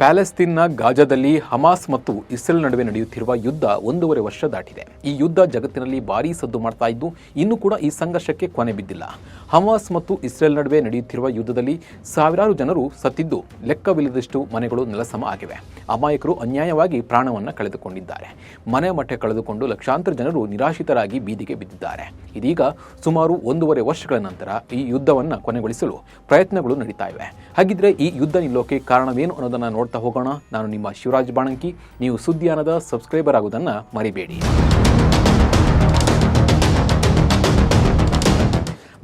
ಪ್ಯಾಲೆಸ್ತೀನ್ನ ಗಾಜಾದಲ್ಲಿ Hamas ಮತ್ತು Israel ನಡುವೆ ನಡೆಯುತ್ತಿರುವ ಯುದ್ಧ ಒಂದೂವರೆ ವರ್ಷ ದಾಟಿದೆ. ಈ ಯುದ್ಧ ಜಗತ್ತಿನಲ್ಲಿ ಭಾರೀ ಸದ್ದು ಮಾಡ್ತಾ ಇದ್ದು, ಇನ್ನೂ ಕೂಡ ಈ ಸಂಘರ್ಷಕ್ಕೆ ಕೊನೆ ಬಿದ್ದಿಲ್ಲ. ಹಮಾಸ್ ಮತ್ತು ಇಸ್ರೇಲ್ ನಡುವೆ ನಡೆಯುತ್ತಿರುವ ಯುದ್ಧದಲ್ಲಿ ಸಾವಿರಾರು ಜನರು ಸತ್ತಿದ್ದು, ಲೆಕ್ಕವಿಲ್ಲದಷ್ಟು ಮನೆಗಳು ನೆಲಸಮ ಆಗಿವೆ. ಅಮಾಯಕರು ಅನ್ಯಾಯವಾಗಿ ಪ್ರಾಣವನ್ನು ಕಳೆದುಕೊಂಡಿದ್ದಾರೆ. ಮನೆ ಮಠ ಕಳೆದುಕೊಂಡು ಲಕ್ಷಾಂತರ ಜನರು ನಿರಾಶ್ರಿತರಾಗಿ ಬೀದಿಗೆ ಬಿದ್ದಿದ್ದಾರೆ. ಇದೀಗ ಸುಮಾರು ಒಂದೂವರೆ ವರ್ಷಗಳ ನಂತರ ಈ ಯುದ್ಧವನ್ನು ಕೊನೆಗೊಳಿಸಲು ಪ್ರಯತ್ನಗಳು ನಡೀತಾ ಇವೆ. ಹಾಗಿದ್ರೆ ಈ ಯುದ್ಧ ನಿಲ್ಲೋಕೆ ಕಾರಣವೇನು ಅನ್ನೋದನ್ನ ನೋಡ್ತಾ ಹೋಗೋಣ. ನಾನು ನಿಮ್ಮ ಶಿವರಾಜ್ ಬಾಣಂಕಿ. ನೀವು ಸುದ್ದಿಯಾನದ ಸಬ್ಸ್ಕ್ರೈಬರ್ ಆಗುವುದನ್ನು ಮರಿಬೇಡಿ.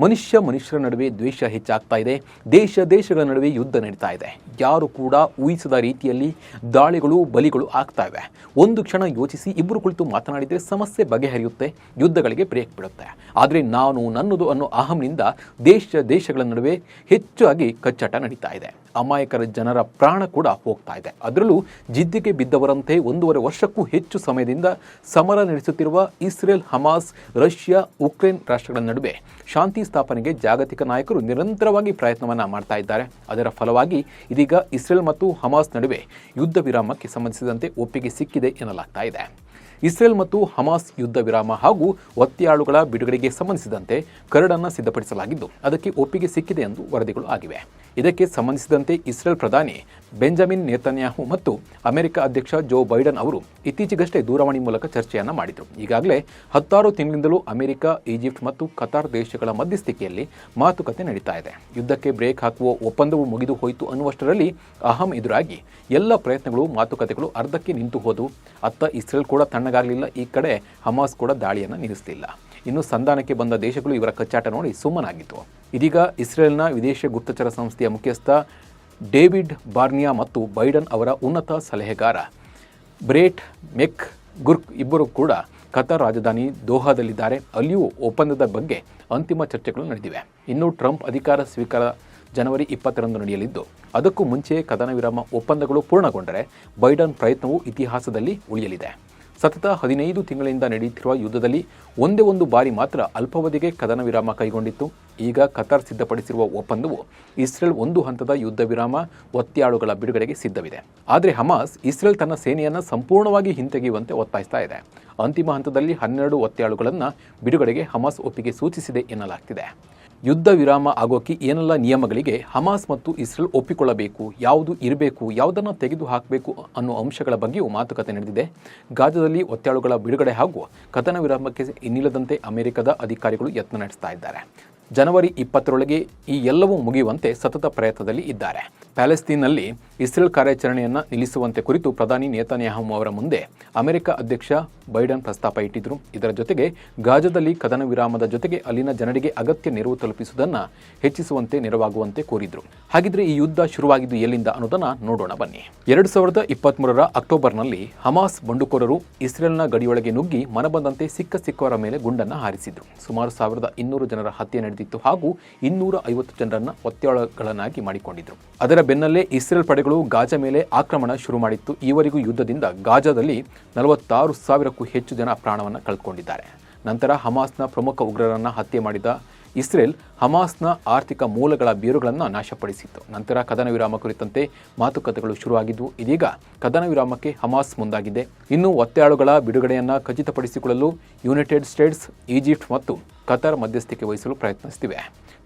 ಮನುಷ್ಯ ಮನುಷ್ಯರ ನಡುವೆ ದ್ವೇಷ ಹೆಚ್ಚಾಗ್ತಾ ಇದೆ. ದೇಶ ದೇಶಗಳ ನಡುವೆ ಯುದ್ಧ ನಡೀತಾ ಇದೆ. ಯಾರು ಕೂಡ ಊಹಿಸದ ರೀತಿಯಲ್ಲಿ ದಾಳಿಗಳು, ಬಲಿಗಳು ಆಗ್ತಾ ಇವೆ ಒಂದು ಕ್ಷಣ ಯೋಚಿಸಿ ಇಬ್ಬರು ಕುಳಿತು ಮಾತನಾಡಿದರೆ ಸಮಸ್ಯೆ ಬಗೆಹರಿಯುತ್ತೆ, ಯುದ್ಧಗಳಿಗೆ ಬ್ರೇಕ್ ಬಿಡುತ್ತೆ. ಆದರೆ ನಾನು ನನ್ನದು ಅನ್ನೋ ಅಹಂನಿಂದ ದೇಶ ದೇಶಗಳ ನಡುವೆ ಹೆಚ್ಚಾಗಿ ಕಚ್ಚಾಟ ನಡೀತಾ ಇದೆ. ಅಮಾಯಕರ ಜನರ ಪ್ರಾಣ ಕೂಡ ಹೋಗ್ತಾ ಇದೆ. ಅದರಲ್ಲೂ ಜಿದ್ದಿಗೆ ಬಿದ್ದವರಂತೆ ಒಂದೂವರೆ ವರ್ಷಕ್ಕೂ ಹೆಚ್ಚು ಸಮಯದಿಂದ ಸಮರ ನಡೆಸುತ್ತಿರುವ ಇಸ್ರೇಲ್, ಹಮಾಸ್, ರಷ್ಯಾ, ಉಕ್ರೇನ್ ರಾಷ್ಟ್ರಗಳ ನಡುವೆ ಶಾಂತಿ ಸ್ಥಾಪನೆಗೆ ಜಾಗತಿಕ ನಾಯಕರು ನಿರಂತರವಾಗಿ ಪ್ರಯತ್ನವನ್ನು ಮಾಡ್ತಾ ಇದ್ದಾರೆ. ಅದರ ಫಲವಾಗಿ ಇದೀಗ ಇಸ್ರೇಲ್ ಮತ್ತು ಹಮಾಸ್ ನಡುವೆ ಯುದ್ಧ ವಿರಾಮಕ್ಕೆ ಸಂಬಂಧಿಸಿದಂತೆ ಒಪ್ಪಿಗೆ ಸಿಕ್ಕಿದೆ ಎನ್ನಲಾಗ್ತಾ ಇದೆ. ಇಸ್ರೇಲ್ ಮತ್ತು ಹಮಾಸ್ ಯುದ್ಧ ವಿರಾಮ ಹಾಗೂ ಒತ್ತೆಯಾಳುಗಳ ಬಿಡುಗಡೆಗೆ ಸಂಬಂಧಿಸಿದಂತೆ ಕರಡನ್ನು ಸಿದ್ಧಪಡಿಸಲಾಗಿದ್ದು, ಅದಕ್ಕೆ ಒಪ್ಪಿಗೆ ಸಿಕ್ಕಿದೆ ಎಂದು ವರದಿಗಳು ಆಗಿವೆ. ಇದಕ್ಕೆ ಸಂಬಂಧಿಸಿದಂತೆ ಇಸ್ರೇಲ್ ಪ್ರಧಾನಿ ಬೆಂಜಮಿನ್ ನೇತನ್ಯಾಹು ಮತ್ತು ಅಮೆರಿಕ ಅಧ್ಯಕ್ಷ ಜೋ ಬೈಡನ್ ಅವರು ಇತ್ತೀಚೆಗಷ್ಟೇ ದೂರವಾಣಿ ಮೂಲಕ ಚರ್ಚೆಯನ್ನು ಮಾಡಿದರು. ಈಗಾಗಲೇ ಹತ್ತಾರು ತಿಂಗಳಿಂದಲೂ ಅಮೆರಿಕ, ಈಜಿಪ್ಟ್ ಮತ್ತು ಕತಾರ್ ದೇಶಗಳ ಮಧ್ಯಸ್ಥಿಕೆಯಲ್ಲಿ ಮಾತುಕತೆ ನಡೀತಾ ಇದೆ. ಯುದ್ಧಕ್ಕೆ ಬ್ರೇಕ್ ಹಾಕುವ ಒಪ್ಪಂದವು ಮುಗಿದು ಹೋಯಿತು ಅನ್ನುವಷ್ಟರಲ್ಲಿ ಅಹಂ ಎದುರಾಗಿ ಎಲ್ಲ ಪ್ರಯತ್ನಗಳು, ಮಾತುಕತೆಗಳು ಅರ್ಧಕ್ಕೆ ನಿಂತು ಹೋದವು. ಅತ್ತ ಇಸ್ರೇಲ್ ಕೂಡ ತಣ್ಣಗಾಗಲಿಲ್ಲ. ಈ ಕಡೆ ಹಮಾಸ್ ಕೂಡ ದಾಳಿಯನ್ನು ನಿಲ್ಲಿಸಲಿಲ್ಲ. ಇನ್ನು ಸಂಧಾನಕ್ಕೆ ಬಂದ ದೇಶಗಳು ಇವರ ಕಚ್ಚಾಟ ನೋಡಿ ಸುಮ್ಮನಾಗಿತ್ತು ಇದೀಗ ಇಸ್ರೇಲ್ನ ವಿದೇಶ ಗುಪ್ತಚರ ಸಂಸ್ಥೆಯ ಮುಖ್ಯಸ್ಥ ಡೇವಿಡ್ ಬಾರ್ನಿಯಾ ಮತ್ತು ಬೈಡನ್ ಅವರ ಉನ್ನತ ಸಲಹೆಗಾರ. ಬ್ರೇಟ್ ಮೆಕ್ ಗುರ್ಕ್ ಇಬ್ಬರು ಕೂಡ ಕತಾರ್ ರಾಜಧಾನಿ ದೋಹಾದಲ್ಲಿದ್ದಾರೆ. ಅಲ್ಲಿಯೂ ಒಪ್ಪಂದದ ಬಗ್ಗೆ ಅಂತಿಮ ಚರ್ಚೆಗಳು ನಡೆದಿವೆ. ಇನ್ನು ಟ್ರಂಪ್ ಅಧಿಕಾರ ಸ್ವೀಕಾರ ಜನವರಿ ಇಪ್ಪತ್ತರಂದು ನಡೆಯಲಿದ್ದು, ಅದಕ್ಕೂ ಮುಂಚೆ ಕದನ ವಿರಾಮ ಒಪ್ಪಂದಗಳು ಪೂರ್ಣಗೊಂಡರೆ ಬೈಡನ್ ಪ್ರಯತ್ನವು ಇತಿಹಾಸದಲ್ಲಿ ಉಳಿಯಲಿದೆ. ಸತತ ಹದಿನೈದು ತಿಂಗಳಿಂದ ನಡೆಯುತ್ತಿರುವ ಯುದ್ಧದಲ್ಲಿ ಒಂದೇ ಒಂದು ಬಾರಿ ಮಾತ್ರ ಅಲ್ಪಾವಧಿಗೆ ಕದನ ವಿರಾಮ ಕೈಗೊಂಡಿತ್ತು. ಈಗ ಕತಾರ್ ಸಿದ್ಧಪಡಿಸಿರುವ ಒಪ್ಪಂದವು ಇಸ್ರೇಲ್ ಒಂದು ಹಂತದ ಯುದ್ಧ ವಿರಾಮ, ಒತ್ತೆಯಾಳುಗಳ ಬಿಡುಗಡೆಗೆ ಸಿದ್ಧವಿದೆ. ಆದರೆ ಹಮಾಸ್ ಇಸ್ರೇಲ್ ತನ್ನ ಸೇನೆಯನ್ನು ಸಂಪೂರ್ಣವಾಗಿ ಹಿಂತೆಗೆಯುವಂತೆ ಒತ್ತಾಯಿಸ್ತಾ ಇದೆ. ಅಂತಿಮ ಹಂತದಲ್ಲಿ ಹನ್ನೆರಡು ಒತ್ತೆಯಾಳುಗಳನ್ನು ಬಿಡುಗಡೆಗೆ ಹಮಾಸ್ ಒಪ್ಪಿಗೆ ಸೂಚಿಸಿದೆ ಎನ್ನಲಾಗ್ತಿದೆ. ಯುದ್ಧ ವಿರಾಮ ಆಗೋಕೆ ಏನೆಲ್ಲ ನಿಯಮಗಳಿಗೆ ಹಮಾಸ್ ಮತ್ತು ಇಸ್ರೇಲ್ ಒಪ್ಪಿಕೊಳ್ಳಬೇಕು, ಯಾವುದು ಇರಬೇಕು, ಯಾವುದನ್ನು ತೆಗೆದು ಹಾಕಬೇಕು ಅನ್ನೋ ಅಂಶಗಳ ಬಗ್ಗೆಯೂ ಮಾತುಕತೆ ನಡೆದಿದೆ. ಗಾಜದಲ್ಲಿ ಒತ್ತಾಳುಗಳ ಬಿಡುಗಡೆ ಹಾಗೂ ಕಥನ ವಿರಾಮಕ್ಕೆ ಇನ್ನಿಲ್ಲದಂತೆ ಅಮೆರಿಕದ ಅಧಿಕಾರಿಗಳು ಯತ್ನ ನಡೆಸ್ತಾ ಇದ್ದಾರೆ. ಜನವರಿ ಇಪ್ಪತ್ತರೊಳಗೆ ಈ ಎಲ್ಲವೂ ಮುಗಿಯುವಂತೆ ಸತತ ಪ್ರಯತ್ನದಲ್ಲಿ ಇದ್ದಾರೆ. ಪ್ಯಾಲೆಸ್ತೀನ್ನಲ್ಲಿ ಇಸ್ರೇಲ್ ಕಾರ್ಯಾಚರಣೆಯನ್ನು ನಿಲ್ಲಿಸುವಂತೆ ಕುರಿತು ಪ್ರಧಾನಿ ನೇತನ್ಯಾಹು ಅವರ ಮುಂದೆ ಅಮೆರಿಕ ಅಧ್ಯಕ್ಷ ಬೈಡನ್ ಪ್ರಸ್ತಾಪ ಇಟ್ಟಿದ್ರು. ಇದರ ಜೊತೆಗೆ ಗಾಜದಲ್ಲಿ ಕದನ ವಿರಾಮದ ಜೊತೆಗೆ ಅಲ್ಲಿನ ಜನರಿಗೆ ಅಗತ್ಯ ನೆರವು ತಲುಪಿಸುವುದನ್ನು ಹೆಚ್ಚಿಸುವಂತೆ ನೆರವಾಗುವಂತೆ ಕೋರಿದ್ರು. ಹಾಗಿದ್ರೆ ಈ ಯುದ್ಧ ಶುರುವಾಗಿದ್ದು ಎಲ್ಲಿಂದ ಅನ್ನೋದನ್ನ ನೋಡೋಣ ಬನ್ನಿ. ಎರಡು ಸಾವಿರದ ಇಪ್ಪತ್ತ್ಮೂರರ ಅಕ್ಟೋಬರ್ನಲ್ಲಿ ಹಮಾಸ್ ಬಂಡುಕೋರರು ಇಸ್ರೇಲ್ನ ಗಡಿಯೊಳಗೆ ನುಗ್ಗಿ ಮನಬಂದಂತೆ ಸಿಕ್ಕ ಸಿಕ್ಕವರ ಮೇಲೆ ಗುಂಡನ್ನು ಹಾರಿಸಿದ್ರು. ಸುಮಾರು ಸಾವಿರದ ಇನ್ನೂರು ಜನರ ಹತ್ಯೆ ನಡೆದಿತ್ತು ಹಾಗೂ ಇನ್ನೂರ ಐವತ್ತು ಜನರನ್ನು ಒತ್ತೆಯಾಳುಗಳನ್ನಾಗಿ ಮಾಡಿಕೊಂಡಿದ್ರು. ಅದರ ಬೆನ್ನಲ್ಲೇ ಇಸ್ರೇಲ್ ಪಡೆಗಳು ಗಾಜಾ ಮೇಲೆ ಆಕ್ರಮಣ ಶುರು ಮಾಡಿತ್ತು. ಈವರೆಗೂ ಯುದ್ಧದಿಂದ ಗಾಜಾದಲ್ಲಿ ನಲವತ್ತಾರು ಸಾವಿರಕ್ಕೂ ಹೆಚ್ಚು ಜನ ಪ್ರಾಣವನ್ನು ಕಳೆದುಕೊಂಡಿದ್ದಾರೆ ನಂತರ ಹಮಾಸ್ನ ಪ್ರಮುಖ ಉಗ್ರರನ್ನ ಹತ್ಯೆ ಮಾಡಿದ ಇಸ್ರೇಲ್ ಹಮಾಸ್ನ ಆರ್ಥಿಕ ಮೂಲಗಳ ಬೇರುಗಳನ್ನು ನಾಶಪಡಿಸಿತ್ತು. ನಂತರ ಕದನ ವಿರಾಮ ಕುರಿತಂತೆ ಮಾತುಕತೆಗಳು ಶುರುವಾಗಿದ್ದವು ಇದೀಗ ಕದನ ವಿರಾಮಕ್ಕೆ ಹಮಾಸ್ ಮುಂದಾಗಿದೆ. ಇನ್ನು ಒತ್ತೆಯಾಳುಗಳ ಬಿಡುಗಡೆಯನ್ನು ಖಚಿತಪಡಿಸಿಕೊಳ್ಳಲು ಯುನೈಟೆಡ್ ಸ್ಟೇಟ್ಸ್, ಈಜಿಪ್ಟ್ ಮತ್ತು ಕತಾರ್ ಮಧ್ಯಸ್ಥಿಕೆ ವಹಿಸಲು ಪ್ರಯತ್ನಿಸುತ್ತಿವೆ.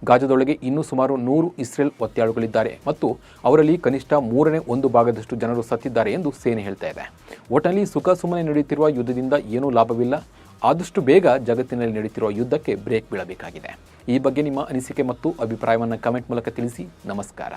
ಗಾಜದೊಳಗೆ ಇನ್ನೂ ಸುಮಾರು ನೂರು ಇಸ್ರೇಲ್ ಒತ್ತೆಯಾಳುಗಳಿದ್ದಾರೆ ಮತ್ತು ಅವರಲ್ಲಿ ಕನಿಷ್ಠ ಮೂರನೇ ಒಂದು ಭಾಗದಷ್ಟು ಜನರು ಸತ್ತಿದ್ದಾರೆ ಎಂದು ಸೇನೆ ಹೇಳ್ತಾ ಇದೆ. ಒಟ್ಟಲ್ಲಿ ಸುಖ ಸುಮ್ಮನೆ ನಡೆಯುತ್ತಿರುವ ಯುದ್ಧದಿಂದ ಏನೂ ಲಾಭವಿಲ್ಲ. ಆದಷ್ಟು ಬೇಗ ಜಗತ್ತಿನಲ್ಲಿ ನಡೆಯುತ್ತಿರುವ ಯುದ್ಧಕ್ಕೆ ಬ್ರೇಕ್ ಬೀಳಬೇಕಾಗಿದೆ. ಈ ಬಗ್ಗೆ ನಿಮ್ಮ ಅನಿಸಿಕೆ ಮತ್ತು ಅಭಿಪ್ರಾಯವನ್ನು ಕಮೆಂಟ್ ಮೂಲಕ ತಿಳಿಸಿ. ನಮಸ್ಕಾರ.